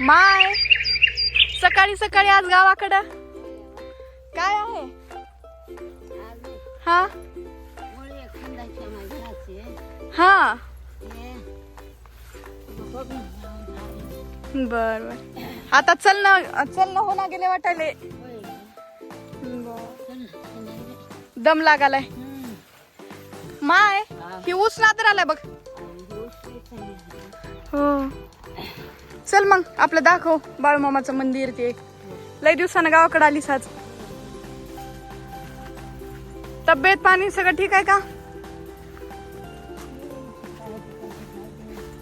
माय. सकाळी सकाळी आज गावाकडं? काय आहे? हा? हा. बर बर. आता चल ना चल ना हो ना गेले वाटायले. दम लागालाय. माय ही. ऊस नादर आलाय बघ. हो. चल मग आपलं दाखव बाळूमामाचं मंदिर ते लय दिवसानं गावाकडे आलीस आज. तब्येत पाणी सगळं ठीक आहे का?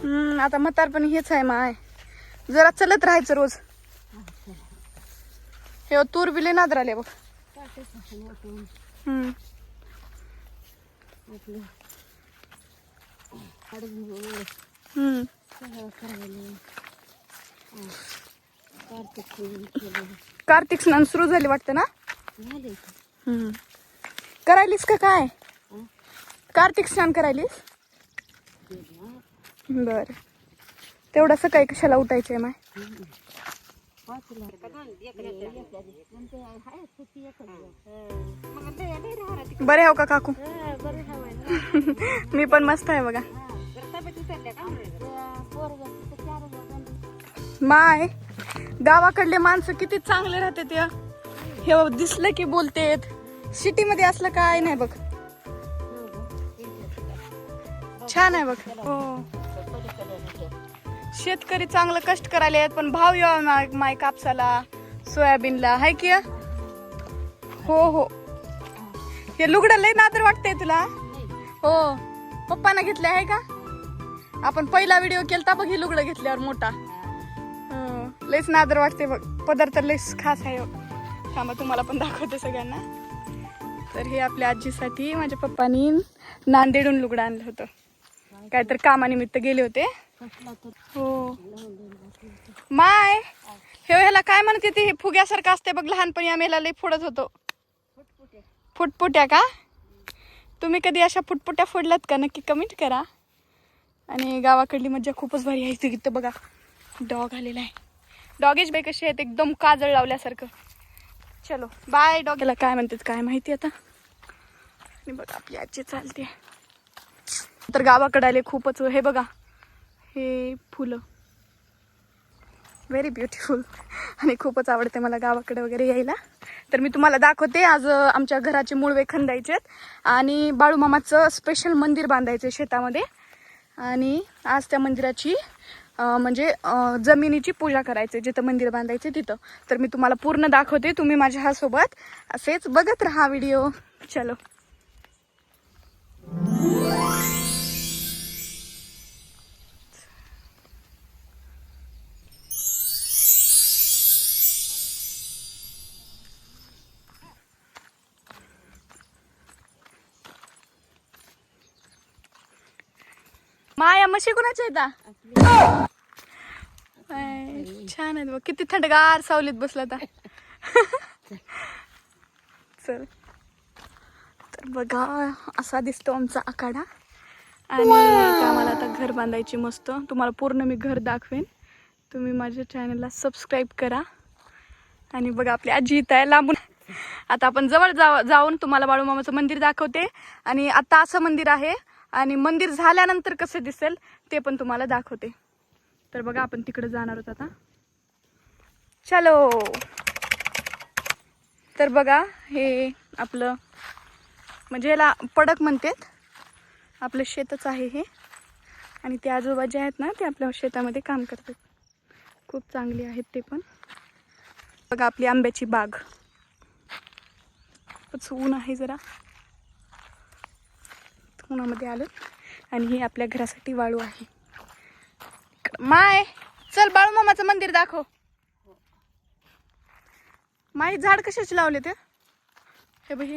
हम्म आता म्हातारपणी हेच आहे माय. जरा चलत राहायचं रोज. हे तूर बिले नादर आले बघ. हम्म. हम्म. कार्तिक स्नान सुरू झाले वाटतं ना? हम्म. करायलीस का काय? कार्तिक स्नान करायलीस? बर. तेवढं सकाळी कशाला उठायचंय माय? बरे हो का काकू? मी पण मस्त आहे बघा. माय गावाकडले माणसं किती चांगले राहते ते. हे दिसलं की बोलतेत. सिटी मध्ये असलं काय नाही बघ. छान आहे बघ. हो. शेतकरी चांगलं कष्ट करायला आहेत पण भाव यावा माय माय कापसाला सोयाबीनला. हाय की हो हो. हे लुगडं लय नादर वाटतंय तुला? हो. पप्पाना घेतले आहे का? आपण पहिला व्हिडिओ केलता बघ हे लुगडं घेतल्यावर मोठा. लयच नादर वाटते बघ. पदार्थ लयच खास आहे हो. थांबा तुम्हाला पण दाखवते सगळ्यांना. तर हे आपल्या आजीसाठी माझ्या पप्पानी नांदेडून लुगडं आणलं होतं. काहीतरी कामानिमित्त गेले होते. हो. माय हे ह्याला काय म्हणते ते हे फुग्यासारखं असते बघ लहानपणी आम्ही ह्याला लई फोडत होतो. फुटपुट्या का? तुम्ही कधी अशा फुटपुट्या फोडल्यात का? नक्की कमेंट करा. आणि गावाकडली मज्जा खूपच भारी आहे तिथं बघा. डॉग आलेला आहे. डॉगेज बाई कसे आहेत एकदम काजळ लावल्यासारखं. चलो बाय डॉगेला काय म्हणतात काय माहिती आता? आणि बघा आपली आजी चालते. तर गावाकडे आले खूपच हे बघा हे फुलं. व्हेरी ब्युटिफुल आणि खूपच आवडते मला गावाकडे वगैरे यायला. तर मी तुम्हाला दाखवते आज आमच्या घराचे मूळवे खंदायचे आहेत. आणि बाळूमामाचं स्पेशल मंदिर बांधायचं आहे शेतामध्ये. आणि आज त्या मंदिराची म्हणजे जमिनीची पूजा करायची जिथं मंदिर बांधायचे तिथं. तर मी तुम्हाला पूर्ण दाखवते तुम्ही माझ्या ह्यासोबत असेच बघत राहा व्हिडिओ चलो. माया म्हशी कुणाच्या येता छान आहेत बघ. किती थंडगार सावलीत बसला आता चल. तर बघा असा दिसतो आमचा आखाडा. आणि आम्हाला आता घर बांधायची मस्त. तुम्हाला पूर्ण मी घर दाखवेन. तुम्ही माझ्या चॅनलला सबस्क्राईब करा. आणि बघा आपली आजी इथं आहे लांबून. आता आपण जवळ जाव जाऊन तुम्हाला बाळूमामाचं मंदिर दाखवते. आणि आता असं मंदिर आहे आणि मंदिर झाल्यानंतर कसं दिसेल ते पण तुम्हाला दाखवते. तर बघा आपण तिकडे जाणार आहोत आता. चलो. तर बघा हे आपलं म्हणजे याला पडक म्हणतात. आपलं शेतच आहे हे. आणि ते आजोबा जे आहेत ना ते आपल्या शेतामध्ये काम करतात. खूप चांगले आहेत ते पण. बघा आपली आंब्याची बाग. खूपच ऊन आहे जरा. उन्हामध्ये आलं आणि हे आपल्या घरासाठी वाळू आहे. माय चल बाळू मामाचं मंदिर दाखव. माय झाड कशाचे लावले ते? हे बघ हे.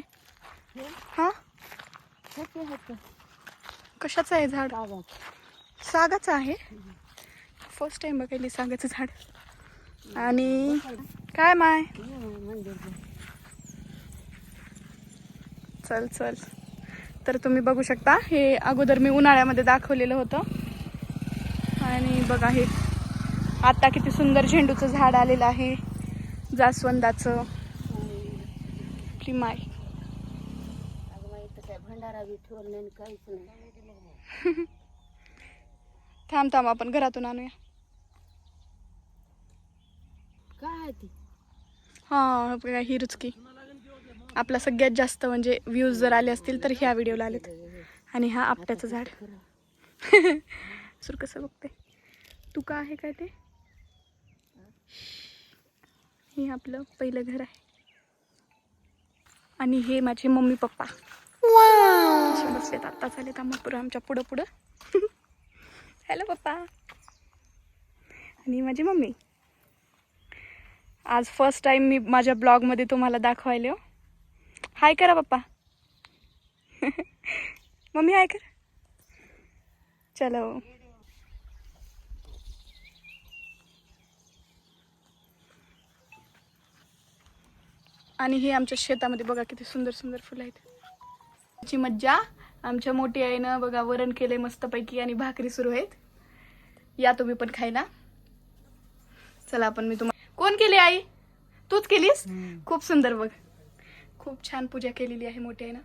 हा? कशाचं आहे झाड? सागाचं आहे. फर्स्ट टाइम बघायली सागाचं झाड. आणि काय माय? चल चल. तर तुम्ही बघू शकता. हे अगोदर मी उन्हाळ्यामध्ये दाखवलेलं होतं. आणि बघा हे. आता किती सुंदर झेंडूचं झाड आलेलं आहे. जास्वंदाचं. आपली माय थांब थांब आपण घरातून आणूया. काय ती? हा बघा ही रुचकी. आपला सगळ्यात जास्त म्हणजे व्ह्यूज जर आले असतील तर ह्या व्हिडिओला आलेत. आणि हा आपट्याचं झाड. सुर कसं बघते? तू का आहे काय ते? हे आपलं पहिलं घर आहे. आणि हे माझे मम्मी पप्पा. बसलेत. आत्ता झाले तामापूर आमच्या पुढं पुढं. हॅलो पप्पा. आणि माझी मम्मी. आज फर्स्ट टाइम मी माझ्या ब्लॉगमध्ये तुम्हाला दाखवायले हो. हाय करा पप्पा. मम्मी हाय कर. चलो. आणि हे आमच्या शेतामध्ये बघा किती सुंदर सुंदर फुलं आहेत. ची मज्जा. आमच्या मोठी आईनं बघा वरण केलंय मस्तपैकी आणि भाकरी सुरू आहेत. या तुम्ही पण खायला. चला आपण मी तुम्हाला कोण केली आई? तूच केलीस? खूप सुंदर बघ. खूप छान पूजा केलेली आहे मोठी आहे ना